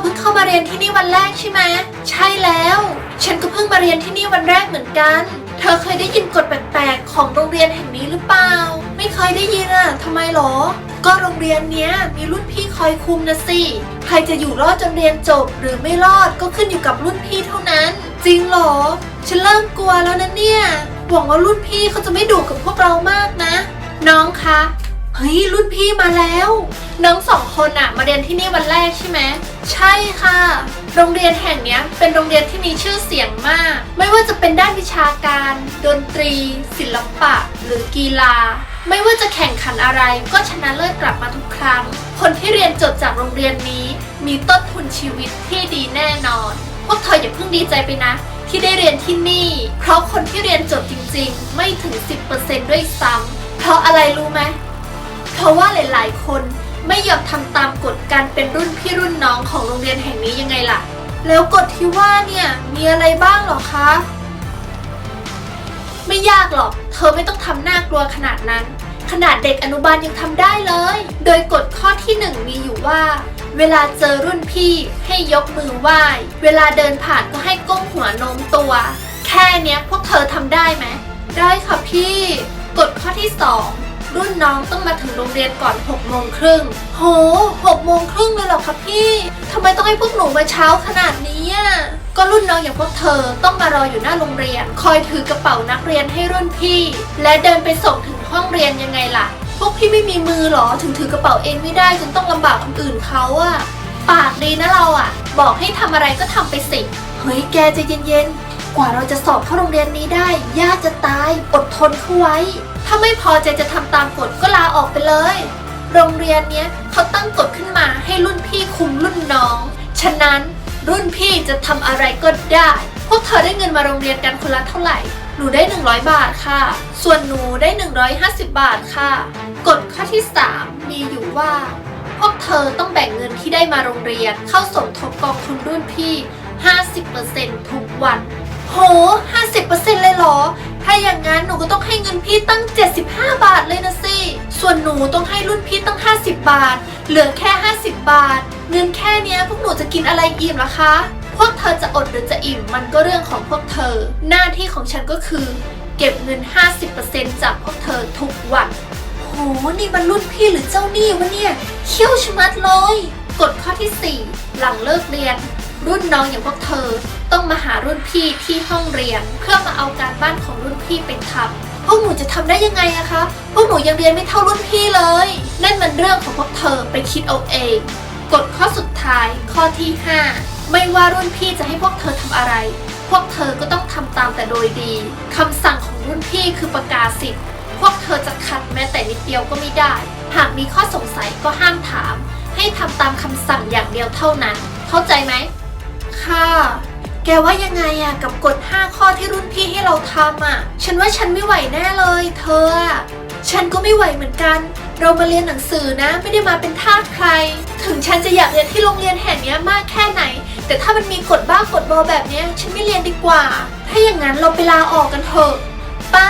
เพิ่งเข้ามาเรียนที่นี่วันแรกใช่ไหมใช่แล้ว ฉันก็เพิ่งมาเรียนที่นี่วันแรกเหมือนกัน เธอเคยได้ยินกฎแปลกๆของโรงเรียนแห่งนี้หรือเปล่า ไม่เคยได้ยินอะทำไมหรอ ก็โรงเรียนเนี้ยมีรุ่นพี่คอยคุมนะสิใครจะอยู่รอดจนเรียนจบ หรือไม่รอดก็ขึ้นอยู่กับรุ่นพี่เท่านั้น จริงหรอ ฉันเริ่มกลัวแล้วนะเนี่ยหวังว่ารุ่นพี่เขาจะไม่ดุกับพวกเรามากนะ น้องคะเฮ้ยรุ่นพี่มาแล้ว น้องสอง คนอะมาเรียนที่นี่วันแรกใช่ไหมใช่ค่ะ โรงเรียนแห่งเนี้ยเป็นโรงเรียนที่มีชื่อเสียงมาก ไม่ว่าจะเป็นด้านวิชาการ ดนตรี ศิลปะ หรือกีฬา ไม่ว่าจะแข่งขันอะไรก็ชนะเลิศกลับมาทุกครั้ง คนที่เรียนจบจากโรงเรียนนี้ มีต้นทุนชีวิตที่ดีแน่นอน พวกเธออย่าเพิ่งดีใจไปนะที่ได้เรียนที่นี่ เพราะคนที่เรียนจบจริงๆ ไม่ถึง 10%ด้วยซ้ำเพราะอะไรรู้ไหม เพราะว่าหลายๆ คน ไม่ยอมทำตามกฎการเป็นรุ่นพี่รุ่นน้องของโรงเรียนแห่งนี้ยังไงล่ะ แล้วกฎที่ว่าเนี่ยมีอะไรบ้างหรอคะ ไม่ยากหรอก เธอไม่ต้องทำหน้ากลัวขนาดนั้น ขนาดเด็กอนุบาลยังทำได้เลย โดยกฎข้อที่หนึ่งมีอยู่ว่า เวลาเจอรุ่นพี่ให้ยกมือไหว้ เวลาเดินผ่านก็ให้ก้มหัวโน้มตัว แค่เนี้ยพวกเธอทำได้ไหม ได้ค่ะพี่ กฎข้อที่2 รุ่นน้องต้องมาถึงโรงเรียนก่อน6โมงครึ่งโห6โมงครึ่งเลยเหรอคะพี่ทำไมต้องให้พวกหนูมาเช้าขนาดนี้อะก็รุ่นน้องอย่างพวกเธอต้องมารออยู่หน้าโรงเรียน คอยถือกระเป๋านักเรียนให้รุ่นพี่ และเดินไปส่งถึงห้องเรียนยังไงล่ะ พวกพี่ไม่มีมือเหรอถึงถือกระเป๋าเองไม่ได้จนต้องลำบากคนอื่นเขาอะปากดีนะเราอะบอกให้ทำอะไรก็ทำไปสิเฮ้ยแกใจเย็นๆ กว่าเราจะสอบเข้าโรงเรียนนี้ได้ ยากจะตายอดทนเข้าไว้ ถ้าไม่พอใจจะทำตามกฎก็ลาออกไปเลย โรงเรียนเนี้ยเขาตั้งกฎขึ้นมาให้รุ่นพี่คุมรุ่นน้อง ฉะนั้นรุ่นพี่จะทำอะไรก็ได้ พวกเธอได้เงินมาโรงเรียนกันคนละเท่าไหร่ หนูได้ 100 บาทค่ะ ส่วนหนูได้ 150 บาทค่ะ กฎข้อที่ 3 มีอยู่ว่า พวกเธอต้องแบ่งเงินที่ได้มาโรงเรียน เข้าสมทบกองทุนรุ่นพี่ 50%ทุกวัน โห50%เลยเหรอ ถ้าอย่างนั้นหนูก็ต้องให้เงินพี่ตั้ง 75 บาทเลยนะสิ ส่วนหนูต้องให้รุ่นพี่ตั้ง 50 บาท เหลือแค่ 50 บาท เงินแค่เนี้ยพวกหนูจะกินอะไรอิ่มล่ะคะ พวกเธอจะอดหรือจะอิ่มมันก็เรื่องของพวกเธอ หน้าที่ของฉันก็คือ เก็บเงิน 50%จากพวกเธอทุกวันโหนี่มันรุ่นพี่หรือเจ้าหนี้วะเนี่ย เขี้ยวชะมัดเลย กฎข้อที่ 4 หลังเลิกเรียน รุ่นน้องอย่างพวกเธอ ต้องมาหารุ่นพี่ที่ห้องเรียน เพื่อมาเอาการบ้านของรุ่นพี่ไปทำพวกหนูจะทำได้ยังไงอะคะ พวกหนูยังเรียนไม่เท่ารุ่นพี่เลย นั่นมันเรื่องของพวกเธอไปคิดเอาเองกฎข้อสุดท้ายข้อที่ 5 ไม่ว่ารุ่นพี่จะให้พวกเธอทำอะไร พวกเธอก็ต้องทำตามแต่โดยดีคำสั่งของรุ่นพี่คือประกาศสิทธิ์พวกเธอจะขัดแม้แต่นิดเดียวก็ไม่ได้ หากมีข้อสงสัยก็ห้ามถาม ให้ทำตามคำสั่งอย่างเดียวเท่านั้น เข้าใจไหม ค่ะ แกว่ายังไงอะกับกฎ 5 ข้อที่รุ่นพี่ให้เราทำอะฉันว่าฉันไม่ไหวแน่เลย เธออะฉันก็ไม่ไหวเหมือนกัน เรามาเรียนหนังสือนะ ไม่ได้มาเป็นทาสใคร ถึงฉันจะอยากเรียนที่โรงเรียนแห่งนี้มากแค่ไหน แต่ถ้ามันมีกฎบ้ากฎบอแบบนี้ฉันไม่เรียนดีกว่า ถ้าอย่างนั้นเราไปลาออกกันเถอะปะ